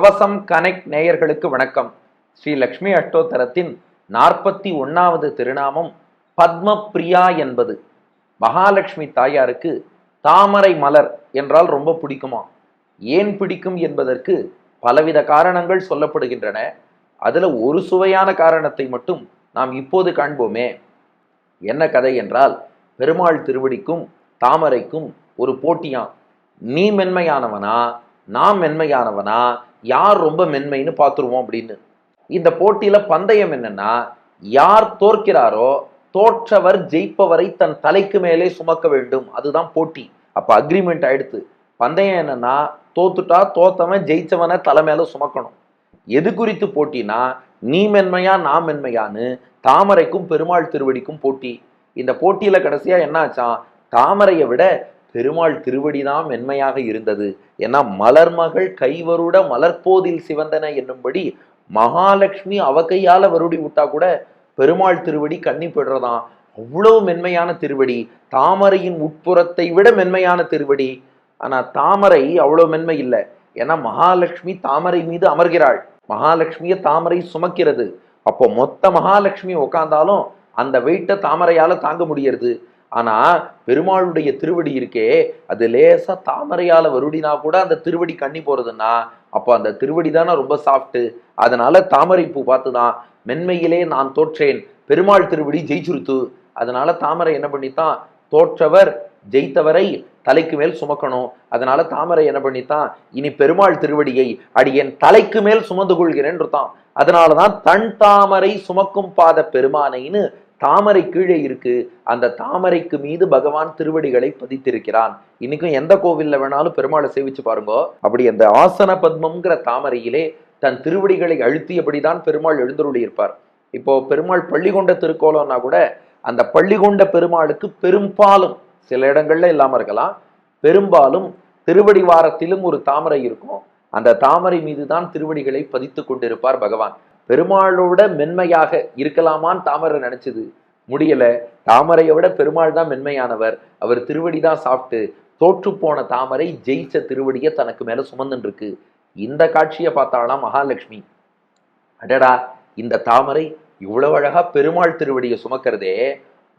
கவசம் கனெக்ட் நேயர்களுக்கு வணக்கம். ஸ்ரீ லக்ஷ்மி அஷ்டோத்தரத்தின் நாற்பத்தி ஒன்னாவது திருநாமம் பத்மப்ரியா என்பது. மகாலட்சுமி தாயாருக்கு தாமரை மலர் என்றால் ரொம்ப பிடிக்குமா? ஏன் பிடிக்கும் என்பதற்கு பலவித காரணங்கள் சொல்லப்படுகின்றன. அதுல ஒரு சுவையான காரணத்தை மட்டும் நாம் இப்போது காண்போமே. என்ன கதை என்றால் பெருமாள் திருவடிக்கும் தாமரைக்கும் ஒரு போட்டியாம். நீ மென்மையானவனா நான் மென்மையானவனா யார் ரொம்ப மென்மைன்னு பார்த்துருவோம் அப்படின்னு. இந்த போட்டியில பந்தயம் என்னன்னா யார் தோற்கிறாரோ தோற்றவர் ஜெயிப்பவரை தன் தலைக்கு மேலே சுமக்க வேண்டும். அதுதான் போட்டி. அப்போ அக்ரிமெண்ட் ஆயிடுத்து. பந்தயம் என்னன்னா தோத்துட்டா தோத்தவன் ஜெயிச்சவனை தலை மேலே சுமக்கணும். எது குறித்து போட்டினா நீ மென்மையா நான் மென்மையான்னு தாமரைக்கும் பெருமாள் திருவடிக்கும் போட்டி. இந்த போட்டியில கடைசியா என்ன ஆச்சான்? தாமரையை விட பெருமாள் திருவடி தான் மென்மையாக இருந்தது. ஏன்னா மலர்மகள் கைவருட மலர்போதில் சிவந்தன என்னும்படி மகாலட்சுமி அவ கையால வருடி விட்டா கூட பெருமாள் திருவடி கண்ணி பெடுறதாம் அவ்வளவு மென்மையான திருவடி. தாமரையின் உட்புறத்தை விட மென்மையான திருவடி. ஆனா தாமரை அவ்வளவு மென்மை இல்லை. ஏன்னா மகாலட்சுமி தாமரை மீது அமர்கிறாள். மகாலட்சுமியை தாமரை சுமக்கிறது. அப்போ மொத்த மகாலட்சுமி உட்காந்தாலும் அந்த வெயிட்டை தாமரையால தாங்க முடியறது. ஆனா பெருமாளுடைய திருவடி இருக்கே அது லேசா தாமரையால வருடினா கூட அந்த திருவடி கண்ணி போறதுன்னா அப்போ அந்த திருவடி தானே ரொம்ப சாஃப்ட்டு அதனால தாமரை பூ பார்த்துதான் மென்மையிலே நான் தோற்றேன் பெருமாள் திருவடி ஜெயிச்சுருத்து. அதனால தாமரை என்ன பண்ணித்தான் தோற்றவர் ஜெயித்தவரை தலைக்கு மேல் சுமக்கணும். அதனால தாமரை என்ன பண்ணித்தான் இனி பெருமாள் திருவடியை அடியன் தலைக்கு மேல் சுமந்து கொள்கிறேன் அதனாலதான் தன் தாமரை சுமக்கும் பாத பெருமானைன்னு தாமரை கீழே இருக்கு. அந்த தாமரைக்கு மீது பகவான் திருவடிகளை பதித்திருக்கிறான். இன்னைக்கும் எந்த கோவில்ல வேணாலும் பெருமாளை சேவிச்சு பாருங்க. அப்படி அந்த ஆசன பத்மம்ங்கிற தாமரையிலே தன் திருவடிகளை அழுத்தியபடிதான் பெருமாள் எழுந்தருளி இருப்பார். இப்போ பெருமாள் பள்ளி கொண்ட திருக்கோலம்னா கூட அந்த பள்ளி கொண்ட பெருமாளுக்கு பெரும்பாலும் சில இடங்கள்ல இல்லாம இருக்கலாம் பெரும்பாலும் திருவடி வாரத்திலும் ஒரு தாமரை இருக்கும். அந்த தாமரை மீது தான் திருவடிகளை பதித்து கொண்டிருப்பார் பகவான். பெருமாளோட மென்மையாக இருக்கலாமான்னு தாமரை நினைச்சது. முடியல. தாமரையை விட பெருமாள் தான் மென்மையானவர். அவர் திருவடி தான் சாப்பிட்டு தோற்று போன தாமரை ஜெயிச்ச திருவடியை தனக்கு மேல சுமந்துன்னு இருக்கு இந்த காட்சியை பார்த்தாலாம் மகாலட்சுமி. அடடா இந்த தாமரை இவ்வளவு அழகா பெருமாள் திருவடியை சுமக்கிறதே.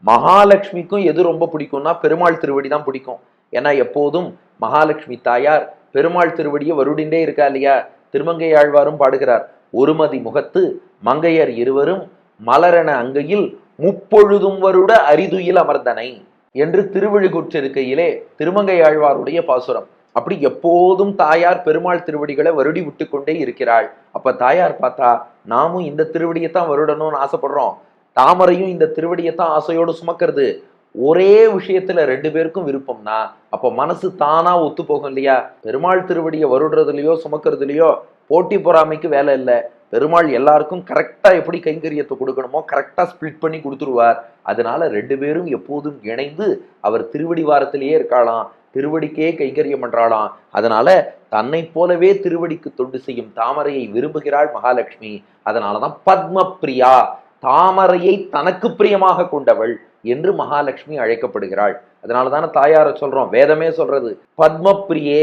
மகாலட்சுமிக்கும் எது ரொம்ப பிடிக்கும்னா பெருமாள் திருவடி தான் பிடிக்கும். ஏன்னா எப்போதும் மகாலட்சுமி தாயார் பெருமாள் திருவடியை வருடிண்டே இருக்கா இல்லையா? திருமங்கை ஆழ்வாரும் பாடுகிறார். ஒருமதி முகத்து மங்கையர் இருவரும் மலரென அங்கையில் முப்பொழுதும் வருட அரிதுயில் அமர்ந்தனை என்று திருவழிகுற்றிருக்கையிலே திருமங்கை ஆழ்வாருடைய பாசுரம். அப்படி எப்போதும் தாயார் பெருமாள் திருவடிகளை வருடி விட்டு கொண்டே இருக்கிறாள். அப்ப தாயார் பார்த்தா நாமும் இந்த திருவடியைத்தான் வருடணும்னு ஆசைப்படுறோம். தாமரையும் இந்த திருவடியைத்தான் ஆசையோடு சுமக்கிறது. ஒரே விஷயத்துல ரெண்டு பேருக்கும் விருப்பம்னா அப்ப மனசு தானா ஒத்து போகும் இல்லையா? பெருமாள் திருவடியை வருடுறதுலயோ சுமக்கிறதுலயோ போட்டி பொறாமைக்கு வேலை இல்லை. பெருமாள் எல்லாருக்கும் கரெக்டாக எப்படி கைங்கரியத்தை கொடுக்கணுமோ கரெக்டாக ஸ்பிளிட் பண்ணி கொடுத்துருவார். அதனால ரெண்டு பேரும் எப்போதும் இணைந்து அவர் திருவடி வாரத்திலேயே இருக்காளாம். திருவடிக்கே கைங்கரியம் பண்றாளாம். அதனால தன்னை போலவே திருவடிக்கு தொண்டு செய்யும் தாமரையை விரும்புகிறாள் மகாலட்சுமி. அதனாலதான் தான் பிரியா தாமரையை தனக்கு பிரியமாக கொண்டவள் என்று மகாலட்சுமி அழைக்கப்படுகிறாள். அதனால தானே தாயார சொல்றோம். வேதமே சொல்றது. பத்மப்பிரியே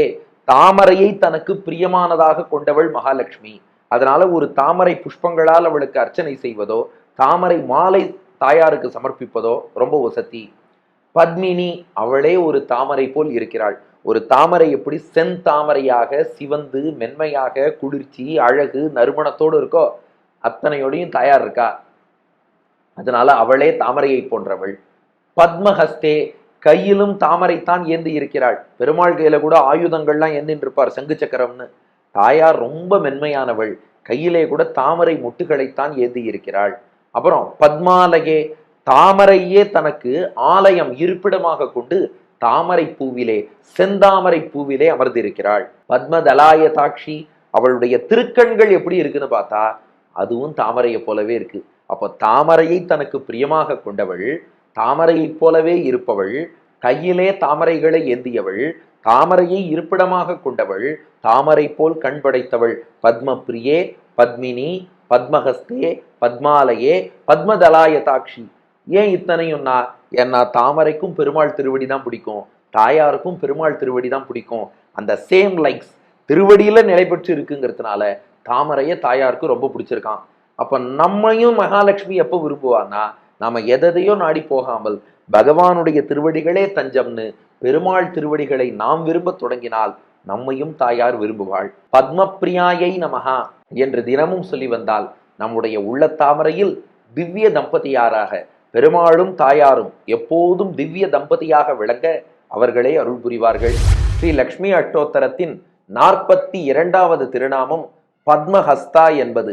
தாமரையை தனக்கு பிரியமானதாக கொண்டவள் மகாலட்சுமி. அதனால ஒரு தாமரை புஷ்பங்களால் அவளுக்கு அர்ச்சனை செய்வதோ தாமரை மாலை தாயாருக்கு சமர்ப்பிப்பதோ ரொம்ப வசதி. பத்மினி அவளே ஒரு தாமரை போல் இருக்கிறாள். ஒரு தாமரை எப்படி செந்தாமரையாக சிவந்து மென்மையாக குளிர்ச்சி அழகு நறுமணத்தோடு இருக்கோ அத்தனையோடையும் தாயார் இருக்கா? அதனால அவளே தாமரையை போன்றவள். பத்மஹஸ்தே கையிலும் தாமரைத்தான் ஏந்தி இருக்கிறாள். பெருமாள் கையில கூட ஆயுதங்கள்லாம் ஏந்தின்னு இருப்பார் சங்கு சக்கரம்னு. தாயார் ரொம்ப மென்மையானவள். கையிலே கூட தாமரை முட்டுகளைத்தான் ஏந்தி இருக்கிறாள். அப்புறம் பத்மாலகே தாமரையே தனக்கு ஆலயம் இருப்பிடமாக கொண்டு தாமரை பூவிலே செந்தாமரை பூவிலே அமர்ந்திருக்கிறாள். பத்மதலாய தாட்சி அவளுடைய திருக்கண்கள் எப்படி இருக்குன்னு பார்த்தா அதுவும் தாமரையை போலவே இருக்கு. அப்போ தாமரையை தனக்கு பிரியமாக கொண்டவள் தாமரையைப் போலவே இருப்பவள் கையிலே தாமரைகளை ஏந்தியவள் தாமரையை இருப்பிடமாக கொண்டவள் தாமரை போல் கண் படைத்தவள். பத்மபிரியே பத்மினி பத்மஹஸ்தே பத்மாலயே பத்மதலாய தாட்சி ஏன் இத்தனையும்னா ஏன்னா தாமரைக்கும் பெருமாள் திருவடி தான் பிடிக்கும். தாயாருக்கும் பெருமாள் திருவடி தான் பிடிக்கும். அந்த சேம் லைக்ஸ் திருவடியில் நிலை பெற்று இருக்குங்கிறதுனால தாமரையை தாயாருக்கு ரொம்ப பிடிச்சிருக்கான். அப்போ நம்மையும் மகாலட்சுமி எப்போ விரும்புவான்னா நாம எதையோ நாடி போகாமல் பகவானுடைய திருவடிகளே தஞ்சம்னு பெருமாள் திருவடிகளை நாம் விரும்ப தொடங்கினால் நம்மையும் தாயார் விரும்புவாள். பத்மப்பிரியாயை நமகா என்று தினமும் சொல்லி வந்தால் நம்முடைய உள்ள தாமரையில் திவ்ய தம்பதியாராக பெருமாளும் தாயாரும் எப்போதும் திவ்ய தம்பதியாக விளங்க அவர்களே அருள் புரிவார்கள். ஸ்ரீ லக்ஷ்மி அஷ்டோத்தரத்தின் நாற்பத்தி இரண்டாவது திருநாமம் பத்மஹஸ்தா என்பது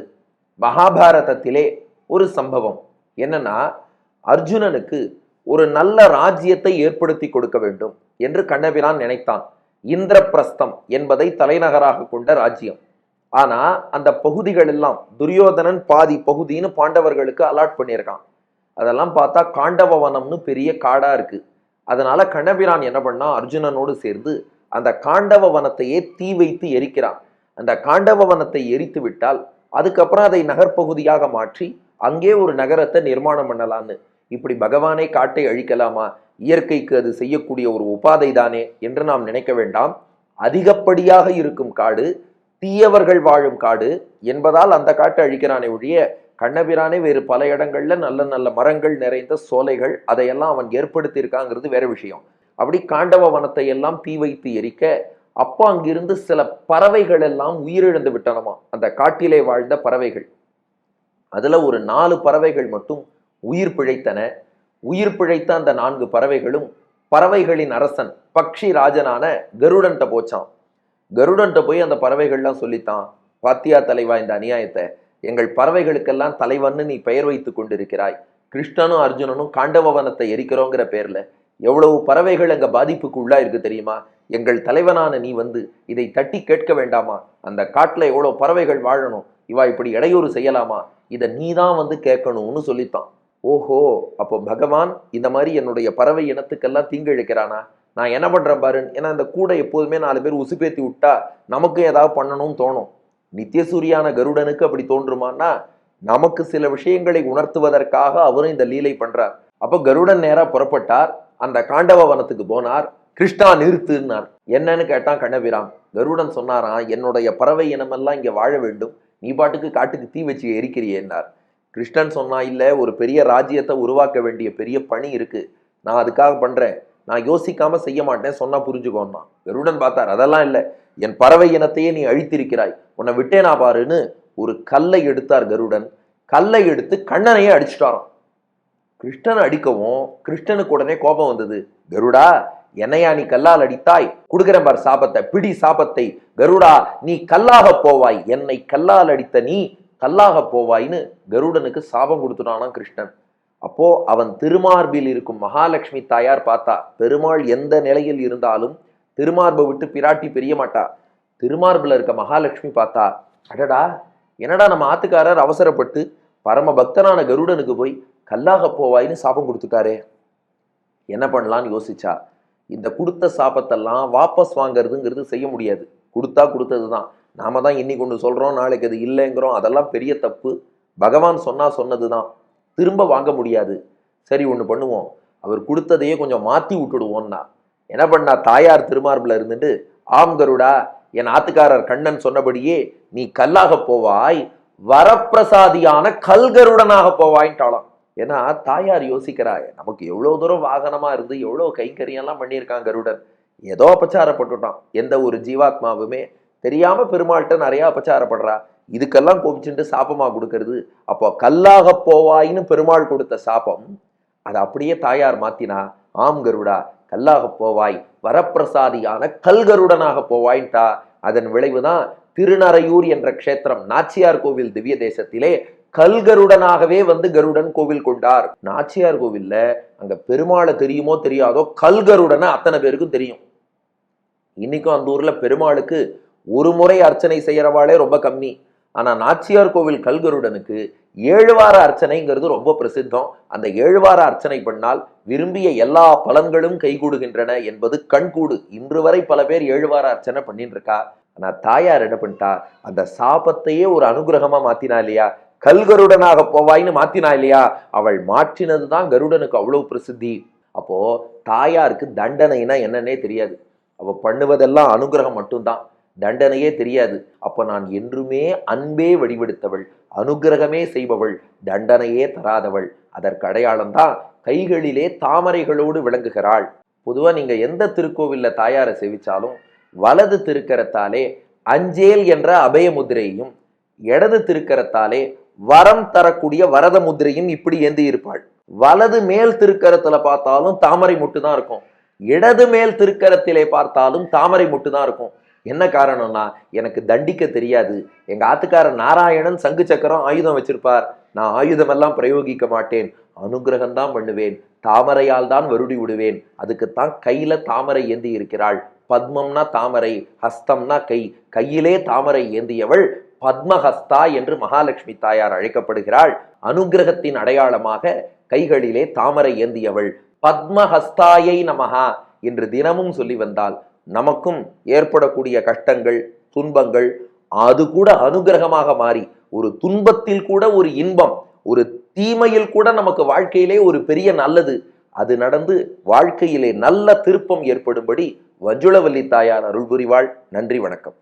மகாபாரதத்திலே ஒரு சம்பவம். என்னன்னா அர்ஜுனனுக்கு ஒரு நல்ல ராஜ்யத்தை ஏற்படுத்தி கொடுக்க வேண்டும் என்று கண்ணபிரான் நினைத்தான். இந்திரபிரஸ்தம் என்பதை தலைநகராக கொண்ட ராஜ்யம். ஆனா அந்த பகுதிகள் எல்லாம் துரியோதனன் பாதி பகுதின்னு பாண்டவர்களுக்கு அலாட் பண்ணியிருக்கான். அதெல்லாம் பார்த்தா காண்டவவனம்னு பெரிய காடா இருக்கு. அதனால கண்ணபிரான் என்ன பண்ணா அர்ஜுனனோடு சேர்ந்து அந்த காண்டவ வனத்தையே தீ வைத்து எரிக்கிறான். அந்த காண்டவ வனத்தை எரித்து விட்டால் அதுக்கப்புறம் அதை நகர்ப்பகுதியாக மாற்றி அங்கே ஒரு நகரத்தை நிர்மாணம் பண்ணலான்னு. இப்படி பகவானே காட்டை அழிக்கலாமா? இயற்கைக்கு அது செய்யக்கூடிய ஒரு உபாதை தானே என்று நாம் நினைக்க வேண்டாம். அதிகப்படியாக இருக்கும் காடு தீயவர்கள் வாழும் காடு என்பதால் அந்த காட்டை அழிக்கிறானே ஒழிய கண்ணபிரானே வேறு பல இடங்கள்ல நல்ல நல்ல மரங்கள் நிறைந்த சோலைகள் அதையெல்லாம் அவன் ஏற்படுத்தியிருக்காங்கிறது வேற விஷயம். அப்படி காண்டவ வனத்தை எல்லாம் தீ வைத்து எரிக்க அப்போ அங்கிருந்து சில பறவைகள் எல்லாம் உயிரிழந்து விட்டனமா? அந்த காட்டிலே வாழ்ந்த பறவைகள். அதில் ஒரு நாலு பறவைகள் மட்டும் உயிர் பிழைத்தன. உயிர் பிழைத்த அந்த நான்கு பறவைகளும் பறவைகளின் அரசன் பக்ஷி ராஜனான கருடன்ட்ட போச்சான் கருடன்ட்ட போய் அந்த பறவைகள்லாம் சொல்லித்தான் பாத்தியா தலைவா இந்த அநியாயத்தை. எங்கள் பறவைகளுக்கெல்லாம் தலைவன்னு நீ பெயர் வைத்து கொண்டிருக்கிறாய். கிருஷ்ணனும் அர்ஜுனனும் காண்டவவனத்தை எரிக்கிறோங்கிற பேர்ல எவ்வளவு பறவைகள் எங்க பாதிப்புக்கு உள்ளா இருக்கு தெரியுமா? எங்கள் தலைவனான நீ வந்து இதை தட்டி கேட்க வேண்டாமா? அந்த காட்டுல எவ்வளவு பறவைகள் வாழணும்? இவா இப்படி இடையூறு செய்யலாமா? இதை நீ தான் வந்து கேட்கணும்னு சொல்லித்தான். ஓஹோ அப்போ பகவான் இந்த மாதிரி என்னுடைய பறவை இனத்துக்கெல்லாம் தீங்கிழைக்கிறானா? நான் என்ன பண்ணுறேன் பாரு? ஏன்னா இந்த கூடை எப்போதுமே நாலு பேர் உசுப்பேத்தி விட்டா நமக்கும் ஏதாவது பண்ணணும்னு தோணும். நித்தியசூரியான கருடனுக்கு அப்படி தோன்றுமான்னா நமக்கு சில விஷயங்களை உணர்த்துவதற்காக அவரும் இந்த லீலை பண்றார். அப்போ கருடன் நேராக புறப்பட்டார். அந்த காண்டவ வனத்துக்கு போனார். கிருஷ்ணா நிறுத்துன்னார். என்னன்னு கேட்டான் கண்ணபிரான். கருடன் சொன்னாராம் என்னுடைய பறவை இனமெல்லாம் இங்கே வாழ வேண்டும். நீ பாட்டுக்கு காட்டுக்கு தீ வச்சு எரிக்கிறியேன்னார் கிருஷ்ணன் சொன்னா இல்லை ஒரு பெரிய ராஜ்யத்தை உருவாக்க வேண்டிய பெரிய பணி இருக்கு. நான் அதுக்காக பண்றேன். நான் யோசிக்காம செய்ய மாட்டேன். சொன்னா புரிஞ்சுக்கோன்னா கருடன் பார்த்தார் அதெல்லாம் இல்லை. என் பறவை இனத்தையே நீ அழித்திருக்கிறாய். உன்னை விட்டேனா பாருன்னு ஒரு கல்லை எடுத்தார் கருடன். கல்லை எடுத்து கண்ணனையே அடிச்சுட்டாராம். கிருஷ்ணன் அடிக்கவும் கிருஷ்ணனுக்கு உடனே கோபம் வந்தது. கருடா என்னையா நீ கல்லால் அடித்தாய்? கொடுக்கிறேன் பார் சாபத்தை பிடி சாபத்தை கருடா நீ கல்லாக போவாய். என்னை கல்லால் அடித்த நீ கல்லாக போவாய்னு கருடனுக்கு சாபம் கொடுத்துட்டானாம் கிருஷ்ணன். அப்போ அவன் திருமார்பில் இருக்கும் மகாலட்சுமி தாயார் பார்த்தா பெருமாள் எந்த நிலையில் இருந்தாலும் திருமார்பை விட்டு பிராட்டி பெரிய மாட்டா. திருமார்பில் இருக்க மகாலட்சுமி பார்த்தா அடடா என்னடா நம்ம ஆத்துக்காரர் அவசரப்பட்டு பரம பக்தனான கருடனுக்கு போய் கல்லாக போவாயின்னு சாபம் கொடுத்துட்டாரே. என்ன பண்ணலான்னு யோசிச்சா இந்த கொடுத்த சாபத்தெல்லாம் வாபஸ் வாங்குறதுங்கிறது செய்ய முடியாது. கொடுத்தா கொடுத்தது தான் நாம தான் இன்னைக்கு ஒன்று சொல்கிறோம் நாளைக்கு அது இல்லைங்கிறோம். அதெல்லாம் பெரிய தப்பு. பகவான் சொன்னா சொன்னது தான் திரும்ப வாங்க முடியாது. சரி ஒன்று பண்ணுவோம். அவர் கொடுத்ததையே கொஞ்சம் மாற்றி விட்டுடுவோம்னா. என்ன பண்ணா? தாயார் திருமார்பில் இருந்துட்டு ஆம் கருடா என் ஆத்துக்காரர் கண்ணன் சொன்னபடியே நீ கல்லாக போவாய். வரப்பிரசாதியான கல்கருடனாக போவாய்ட்டாளாம் ஏன்னா தாயார் யோசிக்கிறாய் நமக்கு எவ்வளோ தூரம் வாகனமாக இருந்து எவ்வளோ கைங்கரியெல்லாம் பண்ணியிருக்கான் கருடன்? ஏதோ அபச்சாரப்பட்டுட்டான். எந்த ஒரு ஜீவாத்மாவுமே தெரியாமல் பெருமாள்கிட்ட நிறையா அபச்சாரப்படுறா. இதுக்கெல்லாம் கோபிச்சுட்டு சாபமாக கொடுக்கறது. அப்போ கல்லாக போவாய்ன்னு பெருமாள் கொடுத்த சாபம் அதை அப்படியே தாயார் மாத்தினா ஆம் கருடா கல்லாக போவாய் வரப்பிரசாதியான கல்கருடனாக போவாய்ன்ட்டா அதன் விளைவுதான் திருநறையூர் என்ற க்ஷேத்திரம் நாச்சியார் கோவில் திவ்ய தேசத்திலே கல்கருடனாகவே வந்து கருடன் கோவில் கொண்டார். நாச்சியார் கோவில்ல அங்க பெருமாளை தெரியுமோ தெரியாதோ கல்கருடனை அத்தனை பேருக்கும் தெரியும். இன்னைக்கும் அந்த ஊர்ல பெருமாளுக்கு ஒரு முறை அர்ச்சனை செய்யறவாளே ரொம்ப கம்மி. ஆனா நாச்சியார் கோவில் கல்கருடனுக்கு ஏழு வார அர்ச்சனைங்கிறது ரொம்ப பிரசித்தம். அந்த ஏழு வார அர்ச்சனை பண்ணால் விரும்பிய எல்லா பலன்களும் கைகூடுகின்றன என்பது கண்கூடு இன்று வரை பல பேர் ஏழு வார அர்ச்சனை பண்ணிட்டு இருக்கா. ஆனா தாயார் என்ன பண்ணிட்டா? அந்த சாபத்தையே ஒரு அனுகிரகமா மாத்தினா இல்லையா? கல்கருடனாக போவாய்ன்னு மாத்தினா இல்லையா? அவள் மாற்றினது தான் கருடனுக்கு அவ்வளவு பிரசித்தி. அப்போ தாயாருக்கு தண்டனைனா என்னன்னே தெரியாது. அவ பண்ணுவதெல்லாம் அனுகிரகம் மட்டும்தான். தண்டனையே தெரியாது. அப்போ நான் என்றுமே அன்பே வடிவெடுத்தவள் அனுக்கிரகமே செய்பவள் தண்டனையே தராதவள். அதற்கு அடையாளம் தான் கைகளிலே தாமரைகளோடு விளங்குகிறாள். பொதுவாக நீங்கள் எந்த திருக்கோவிலில் தாயாரை சேவிச்சாலும் வலது திருக்கரத்தாலே அஞ்சேல் என்ற அபய முதிரையும் இடது திருக்கரத்தாலே வரம் தரக்கூடிய வரத முதிரையும் இப்படி ஏந்தி இருப்பாள். வலது மேல் திருக்கரத்துல பார்த்தாலும் தாமரை முட்டு தான் இருக்கும். இடது மேல் திருக்கரத்திலே பார்த்தாலும் தாமரை முட்டு தான் இருக்கும். என்ன காரணம்னா எனக்கு தண்டிக்க தெரியாது. எங்க ஆத்துக்காரர் நாராயணன் சங்கு சக்கரம் ஆயுதம் வச்சிருப்பார். நான் ஆயுதம் எல்லாம் பிரயோகிக்க மாட்டேன். அனுகிரகம் தான் பண்ணுவேன். தாமரையால் தான் வருடி விடுவேன். அதுக்குத்தான் கையில தாமரை ஏந்தி இருக்கிறாள். பத்மம்னா தாமரை ஹஸ்தம்னா கை. கையிலே தாமரை ஏந்தியவள் பத்மஹஸ்தா என்று மகாலட்சுமி தாயார் அழைக்கப்படுகிறாள். அனுகிரகத்தின் அடையாளமாக கைகளிலே தாமரை ஏந்தியவள். பத்மஹஸ்தாயை நமகா என்று தினமும் சொல்லி வந்தால் நமக்கும் ஏற்படக்கூடிய கஷ்டங்கள் துன்பங்கள் அது கூட அனுகிரகமாக மாறி ஒரு துன்பத்தில் கூட ஒரு இன்பம் ஒரு தீமையில் கூட நமக்கு வாழ்க்கையிலே ஒரு பெரிய நல்லது. அது நடந்து வாழ்க்கையிலே நல்ல திருப்பம் ஏற்படும்படி வஜுளவல்லி தாயார் அருள் புரிவாள். நன்றி வணக்கம்.